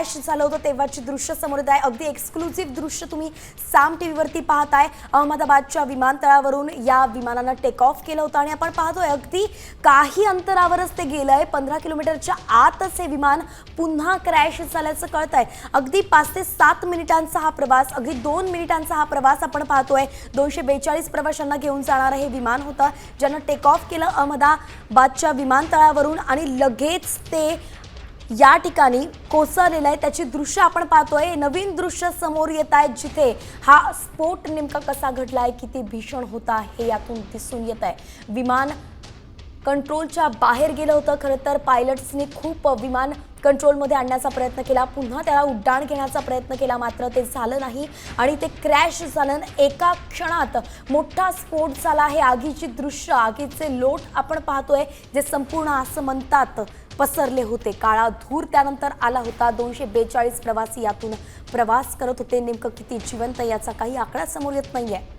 Crash झालं होतं तेव्हाची दृश्य समोर येत आहे. अगदी एक्सक्लुझिव्ह दृश्य तुम्ही साम टी व्हीवरती पाहताय. अहमदाबादच्या विमानतळावरून या विमानानं टेक ऑफ केलं होतं आणि आपण पाहतोय अगदी काही अंतरावरच ते गेलं आहे पंधरा किलोमीटरच्या आतच हे विमान पुन्हा क्रॅश झाल्याचं कळत आहे अगदी पाच ते सात मिनिटांचा हा प्रवास अगदी दोन मिनिटांचा हा प्रवास आपण पाहतोय. दोनशे बेचाळीस प्रवाशांना घेऊन जाणारं हे विमान होतं ज्यानं टेक ऑफ केलं अहमदाबादच्या विमानतळावरून आणि लगेच ते या ठिकाणी कोसळलेलं आहे. त्याची दृश्य आपण पाहतोय. नवीन दृश्य समोर येत आहेत जिथे हा स्फोट नेमका कसा घडलाय किती भीषण होता हे यातून दिसून येत आहे. विमान कंट्रोलच्या बाहेर गेलं होतं. खरं तर पायलट्सनी खूप विमान कंट्रोलमध्ये आणण्याचा प्रयत्न केला. पुन्हा त्याला उड्डाण घेण्याचा प्रयत्न केला. मात्र ते झालं नाही आणि ते क्रॅश झालं आणि एका क्षणात मोठा स्फोट झाला. आहे आगीची दृश्य आगीचे लोट आपण पाहतोय जे संपूर्ण असं म्हणतात पसरले होते. काळा धूर त्यानंतर आला होता. दोनशे बेचाळीस प्रवासी यातून प्रवास करत होते. नेमकं किती जिवंत याचा काही आकडा समोर येत नाही आहे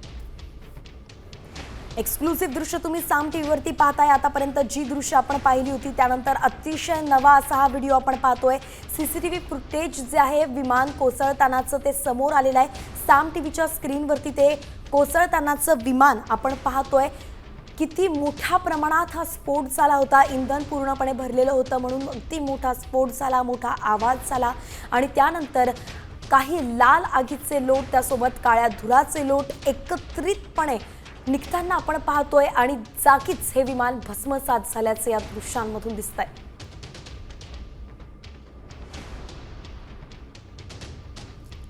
एक्सक्लुझिव्ह दृश्य तुम्ही साम टी व्हीवरती पाहताय. आतापर्यंत जी दृश्य आपण पाहिली होती त्यानंतर अतिशय नवा असा हा व्हिडिओ आपण पाहतोय. C C T V footage जे आहे विमान कोसळतानाचं ते समोर आलेलं आहे. साम टी व्हीच्या स्क्रीनवरती ते कोसळतानाचं विमान आपण पाहतोय. किती मोठ्या प्रमाणात हा स्फोट झाला होता. इंधन पूर्णपणे भरलेलं होतं म्हणून अगदी मोठा स्फोट झाला मोठा आवाज झाला. आणि त्यानंतर काही लाल आगीचे लोट त्यासोबत काळ्या धुराचे लोट एकत्रितपणे निघताना आपण पाहतोय आणि जागीच हे विमान भस्मसात झाल्याचे या दृश्यांमधून दिसत आहे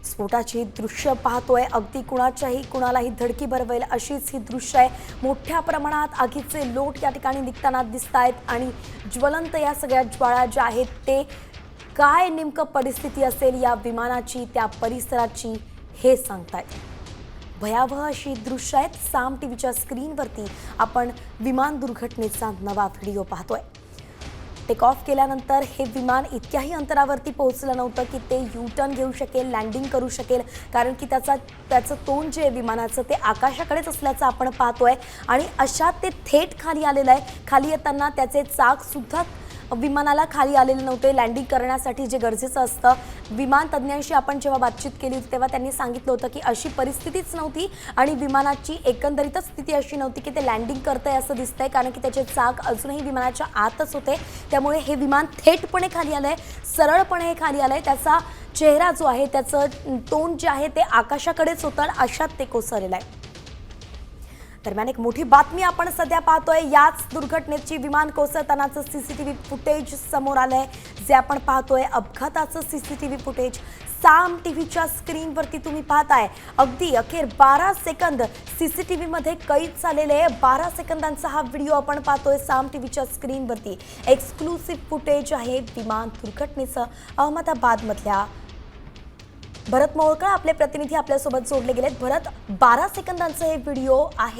स्फोटाची दृश्य पाहतोय. अगदी कुणाच्याही कुणालाही धडकी भरवेल अशीच ही दृश्य आहे. मोठ्या प्रमाणात आगीचे लोट या ठिकाणी निघताना दिसत आहेत आणि ज्वलंत या सगळ्या ज्वाळा ज्या आहेत ते काय नेमकं परिस्थिती असेल या विमानाची त्या परिसराची हे सांगतायत. भयावह अशी दृश्य आहेत. साम टी व्हीच्या स्क्रीनवरती आपण विमान दुर्घटनेचा नवा व्हिडिओ पाहतोय. टेक ऑफ केल्यानंतर हे विमान इतक्याही अंतरावरती पोहोचलं नव्हतं की ते यू टर्न घेऊ शकेल लँडिंग करू शकेल. कारण की त्याचा त्याचं तोंड जे आहे विमानाचं ते आकाशाकडेच असल्याचं आपण पाहतोय. आणि अशा ते थेट खाली आलेलं आहे. खाली येताना त्याचे चाकसुद्धा विमानाला खाली आलेले नव्हते. लँडिंग करण्यासाठी जे गरजेचं असतं. विमान तज्ज्ञांशी आपण जेव्हा बातचीत केली होती तेव्हा त्यांनी सांगितलं होतं की अशी परिस्थितीच नव्हती आणि विमानाची एकंदरीतच स्थिती अशी नव्हती की ते लँडिंग करतंय असं दिसतंय कारण की त्याचे चाक अजूनही विमानाच्या आतच होते. त्यामुळे हे विमान थेटपणे खाली आलंय सरळपणे हे खाली आलंय. त्याचा चेहरा जो आहे त्याचं तोंड जे आहे ते आकाशाकडेच होतं आणि अशात ते कोसळलेलं आहे. दरम्यान एक मोठी बातमी आपण सध्या पाहतोय याच दुर्घटनेची विमान कोसळतानाचं सीसीटीव्ही फुटेज समोर आलंय. जे आपण पाहतोय अपघाताचं सीसीटीव्ही फुटेज साम टी व्हीच्या स्क्रीनवरती तुम्ही पाहताय. अगदी अखेर बारा सेकंद सीसीटीव्हीमध्ये कैद झालेले बारा सेकंदांचा हा व्हिडिओ आपण पाहतोय साम टी व्हीच्या स्क्रीनवरती एक्सक्लुसिव्ह फुटेज आहे विमान दुर्घटनेचं. अहमदाबादमधल्या भरत मोळकर आपले प्रतिनिधी आपल्यासोबत जोडले गेलेत. भरत बारा सेकंदांचं हे व्हिडिओ आहे.